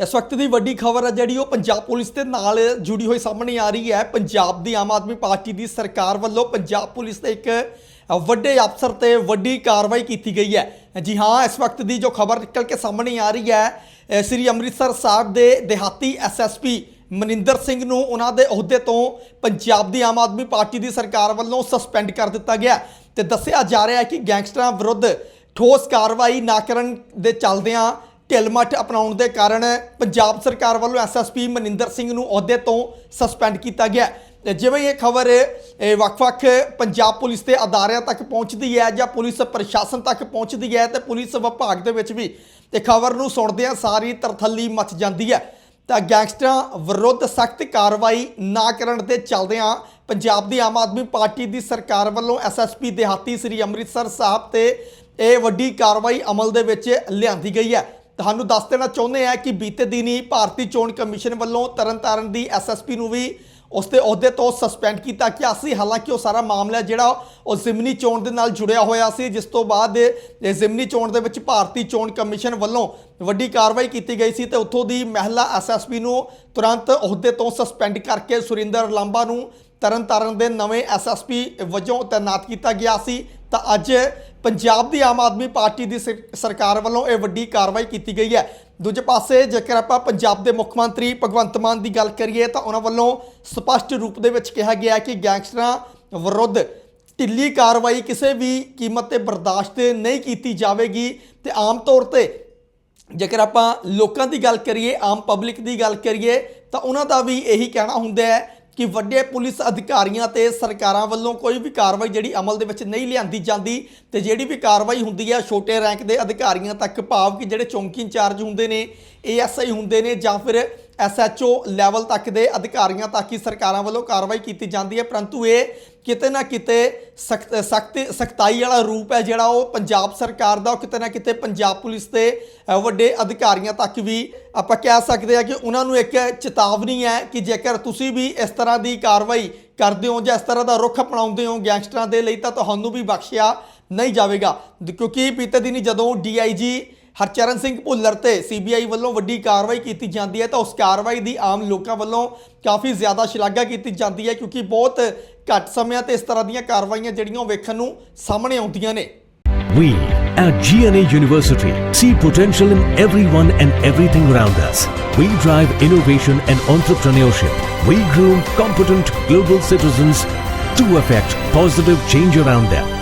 ਇਸ ਵਕਤ ਦੀ ਵੱਡੀ ਖਬਰ ਹੈ ਜਿਹੜੀ ਉਹ ਪੰਜਾਬ ਪੁਲਿਸ ਦੇ ਨਾਲ ਜੁੜੀ ਹੋਈ ਸਾਹਮਣੇ ਆ ਰਹੀ ਹੈ। ਪੰਜਾਬ ਦੀ ਆਮ ਆਦਮੀ ਪਾਰਟੀ ਦੀ ਸਰਕਾਰ ਵੱਲੋਂ ਪੰਜਾਬ ਪੁਲਿਸ ਦੇ ਇੱਕ ਵੱਡੇ ਅਫਸਰ ਤੇ ਵੱਡੀ ਕਾਰਵਾਈ ਕੀਤੀ ਗਈ ਹੈ। ਜੀ ਹਾਂ, ਇਸ ਵਕਤ ਦੀ ਜੋ ਖਬਰ ਨਿਕਲ ਕੇ ਸਾਹਮਣੇ ਆ ਰਹੀ ਹੈ ਸ੍ਰੀ ਅੰਮ੍ਰਿਤਸਰ ਸਾਹਿਬ ਦੇ ਦਿਹਾਤੀ ਐਸਐਸਪੀ ਮਨਿੰਦਰ ਸਿੰਘ ਨੂੰ ਉਹਨਾਂ ਦੇ ਅਹੁਦੇ ਤੋਂ ਪੰਜਾਬ ਦੀ ਆਮ ਆਦਮੀ ਪਾਰਟੀ ਦੀ ਸਰਕਾਰ ਵੱਲੋਂ ਸਸਪੈਂਡ ਕਰ ਦਿੱਤਾ ਗਿਆ ਹੈ ਤੇ ਦੱਸਿਆ ਜਾ ਰਿਹਾ ਹੈ ਕਿ ਗੈਂਗਸਟਰਾਂ ਵਿਰੁੱਧ ਠੋਸ ਕਾਰਵਾਈ ਨਾ ਕਰਨ ਦੇ ਚੱਲਦਿਆਂ ਢਿਲਮੱਠ ਅਪਣਾਉਣ ਦੇ ਕਾਰਨ ਪੰਜਾਬ ਸਰਕਾਰ ਵੱਲੋਂ ਐਸਐਸਪੀ ਮਨਿੰਦਰ ਸਿੰਘ ਨੂੰ ਅਹੁਦੇ ਤੋਂ ਸਸਪੈਂਡ ਕੀਤਾ ਗਿਆ ਹੈ। ਜਿਵੇਂ ਇਹ ਖਬਰ ਵੱਖ-ਵੱਖ ਪੰਜਾਬ ਪੁਲਿਸ ਦੇ ਅਦਾਰਿਆਂ ਤੱਕ ਪਹੁੰਚਦੀ ਹੈ ਜਾਂ ਪੁਲਿਸ ਪ੍ਰਸ਼ਾਸਨ ਤੱਕ ਪਹੁੰਚਦੀ ਹੈ ਤੇ ਪੁਲਿਸ ਵਿਭਾਗ ਦੇ ਵਿੱਚ ਵੀ ਇਹ ਖਬਰ ਨੂੰ ਸੁਣਦਿਆਂ ਸਾਰੀ ਤਰਥੱਲੀ ਮਚ ਜਾਂਦੀ ਹੈ ਤਾਂ ਗੈਂਗਸਟਰਾਂ ਵਿਰੁੱਧ ਸਖਤ ਕਾਰਵਾਈ ਨਾ ਕਰਨ ਦੇ ਚੱਲਦਿਆਂ ਪੰਜਾਬ ਦੀ ਆਮ ਆਦਮੀ ਪਾਰਟੀ ਦੀ ਸਰਕਾਰ ਵੱਲੋਂ ਐਸਐਸਪੀ ਦਿਹਾਤੀ ਸ੍ਰੀ ਅੰਮ੍ਰਿਤਸਰ ਸਾਹਿਬ ਤੇ ਇਹ ਵੱਡੀ ਕਾਰਵਾਈ ਅਮਲ ਦੇ ਵਿੱਚ ਲਿਆਂਦੀ ਗਈ ਹੈ ਤੁਹਾਨੂੰ ਦੱਸ ਦੇਣਾ ਚਾਹੁੰਦੇ ਆ ਕਿ ਬੀਤੇ ਦਿਨੀ ਭਾਰਤੀ ਚੋਣ ਕਮਿਸ਼ਨ ਵੱਲੋਂ ਤਰਨਤਾਰਨ ਦੀ ਐਸਐਸਪੀ ਨੂੰ ਵੀ ਉਸ ਦੇ ਅਹੁਦੇ ਤੋਂ ਸਸਪੈਂਡ ਕੀਤਾ ਗਿਆ ਸੀ। ਹਾਲਾਂਕਿ ਉਹ ਸਾਰਾ ਮਾਮਲਾ ਜਿਹੜਾ, ਉਹ ਜ਼ਿਮਨੀ ਚੋਣ ਦੇ ਨਾਲ ਜੁੜਿਆ ਹੋਇਆ ਸੀ। ਜਿਸ ਤੋਂ ਬਾਅਦ ਜ਼ਿਮਨੀ ਚੋਣ ਦੇ ਵਿੱਚ ਭਾਰਤੀ ਚੋਣ ਕਮਿਸ਼ਨ ਵੱਲੋਂ ਵੱਡੀ ਕਾਰਵਾਈ ਕੀਤੀ ਗਈ ਸੀ ਤੇ ਉੱਥੋਂ ਦੀ ਮਹਿਲਾ ਐਸਐਸਪੀ ਨੂੰ ਤੁਰੰਤ ਅਹੁਦੇ ਤੋਂ ਸਸਪੈਂਡ ਕਰਕੇ ਸੁਰਿੰਦਰ ਲਾਂਬਾ ਨੂੰ ਤਰਨਤਾਰਨ ਦੇ ਨਵੇਂ ਐਸਐਸਪੀ ਵਜੋਂ ਤਾਇਨਾਤ ਕੀਤਾ ਗਿਆ ਸੀ। ਤਾਂ ਅੱਜ ਪੰਜਾਬ ਦੀ ਆਮ ਆਦਮੀ ਪਾਰਟੀ ਦੀ ਸਰ- ਸਰਕਾਰ ਵੱਲੋਂ ਇਹ ਵੱਡੀ ਕਾਰਵਾਈ ਕੀਤੀ ਗਈ ਹੈ। ਦੂਜੇ ਪਾਸੇ ਜੇਕਰ ਆਪਾਂ ਪੰਜਾਬ ਦੇ ਮੁੱਖ ਮੰਤਰੀ ਭਗਵੰਤ ਮਾਨ ਦੀ ਗੱਲ ਕਰੀਏ ਤਾਂ ਉਹਨਾਂ ਵੱਲੋਂ ਸਪਸ਼ਟ ਰੂਪ ਦੇ ਵਿੱਚ ਕਿਹਾ ਗਿਆ ਕਿ ਗੈਂਗਸਟਰਾਂ ਵਿਰੁੱਧ ਢਿੱਲੀ ਕਾਰਵਾਈ ਕਿਸੇ ਵੀ ਕੀਮਤ ਤੇ ਬਰਦਾਸ਼ਤ ਨਹੀਂ ਕੀਤੀ ਜਾਵੇਗੀ। ਤੇ ਆਮ ਤੌਰ ਤੇ ਜੇਕਰ ਆਪਾਂ ਲੋਕਾਂ ਦੀ ਗੱਲ ਕਰੀਏ, ਆਮ ਪਬਲਿਕ ਦੀ ਗੱਲ ਕਰੀਏ ਤਾਂ ਉਹਨਾਂ ਦਾ ਵੀ ਇਹੀ ਕਹਿਣਾ ਹੁੰਦਾ ਹੈ ਕਿ ਵੱਡੇ ਪੁਲਿਸ ਅਧਿਕਾਰੀਆਂ ਤੇ ਸਰਕਾਰਾਂ ਵੱਲੋਂ ਕੋਈ ਵੀ ਕਾਰਵਾਈ ਜਿਹੜੀ ਅਮਲ ਦੇ ਵਿੱਚ ਨਹੀਂ ਲਿਆਂਦੀ ਜਾਂਦੀ ਤੇ ਜਿਹੜੀ ਵੀ ਕਾਰਵਾਈ ਹੁੰਦੀ ਹੈ ਛੋਟੇ ਰੈਂਕ ਦੇ ਅਧਿਕਾਰੀਆਂ ਤੱਕ ਭਾਵ ਕਿ ਜਿਹੜੇ ਚੌਂਕੀ ਇੰਚਾਰਜ ਹੁੰਦੇ ਨੇ, ਏਐਸਆਈ ਹੁੰਦੇ ਨੇ ਜਾਂ ਫਿਰ ਐਸਐਚਓ ਲੈਵਲ ਤੱਕ ਦੇ ਅਧਿਕਾਰੀਆਂ ਤੱਕ ਹੀ ਸਰਕਾਰਾਂ ਵੱਲੋਂ ਕਾਰਵਾਈ ਕੀਤੀ ਜਾਂਦੀ ਹੈ, ਪਰੰਤੂ ਇਹ ਕਿਤੇ ਨਾ ਕਿਤੇ ਸਖਤ ਸਖਤ, ਸਖਤਾਈ ਵਾਲਾ ਰੂਪ ਹੈ ਜਿਹੜਾ ਉਹ ਪੰਜਾਬ ਸਰਕਾਰ ਦਾ, ਉਹ ਕਿਤੇ ਨਾ ਕਿਤੇ ਪੰਜਾਬ ਪੁਲਿਸ ਦੇ ਵੱਡੇ ਅਧਿਕਾਰੀਆਂ ਤੱਕ ਵੀ ਆਪਾਂ ਕਹਿ ਸਕਦੇ ਹਾਂ ਕਿ ਉਹਨਾਂ ਨੂੰ ਇੱਕ ਚੇਤਾਵਨੀ ਹੈ ਕਿ ਜੇਕਰ ਤੁਸੀਂ ਵੀ ਇਸ ਤਰ੍ਹਾਂ ਦੀ ਕਾਰਵਾਈ ਕਰਦੇ ਹੋ ਜਾਂ ਇਸ ਤਰ੍ਹਾਂ ਦਾ ਰੁਖ ਅਪਣਾਉਂਦੇ ਹੋ ਗੈਂਗਸਟਰਾਂ ਦੇ ਲਈ ਤਾਂ ਤੁਹਾਨੂੰ ਵੀ ਬਖਸ਼ਿਆ ਨਹੀਂ ਜਾਵੇਗਾ। ਕਿਉਂਕਿ ਬੀਤੇ ਦਿਨੀ ਜਦੋਂ ਡੀਆਈਜੀ ਹਰਚਰਨ ਸਿੰਘ ਭੁੱਲਰ ਤੇ ਸੀਬੀਆਈ ਵੱਲੋਂ ਵੱਡੀ ਕਾਰਵਾਈ ਕੀਤੀ ਜਾਂਦੀ ਹੈ ਤਾਂ ਉਸ ਕਾਰਵਾਈ ਦੀ ਆਮ ਲੋਕਾਂ ਵੱਲੋਂ ਕਾਫੀ ਜ਼ਿਆਦਾ ਸ਼ਲਾਘਾ ਕੀਤੀ ਜਾਂਦੀ ਹੈ ਕਿਉਂਕਿ ਬਹੁਤ ਘੱਟ ਸਮਿਆਂ ਤੇ ਇਸ ਤਰ੍ਹਾਂ ਦੀਆਂ ਕਾਰਵਾਈਆਂ ਜਿਹੜੀਆਂ ਉਹ ਵੇਖਣ ਨੂੰ ਸਾਹਮਣੇ ਆਉਂਦੀਆਂ ਨੇ We at GNA University see potential in everyone and everything around us. We drive innovation and entrepreneurship. We groom competent global citizens to affect positive change around them.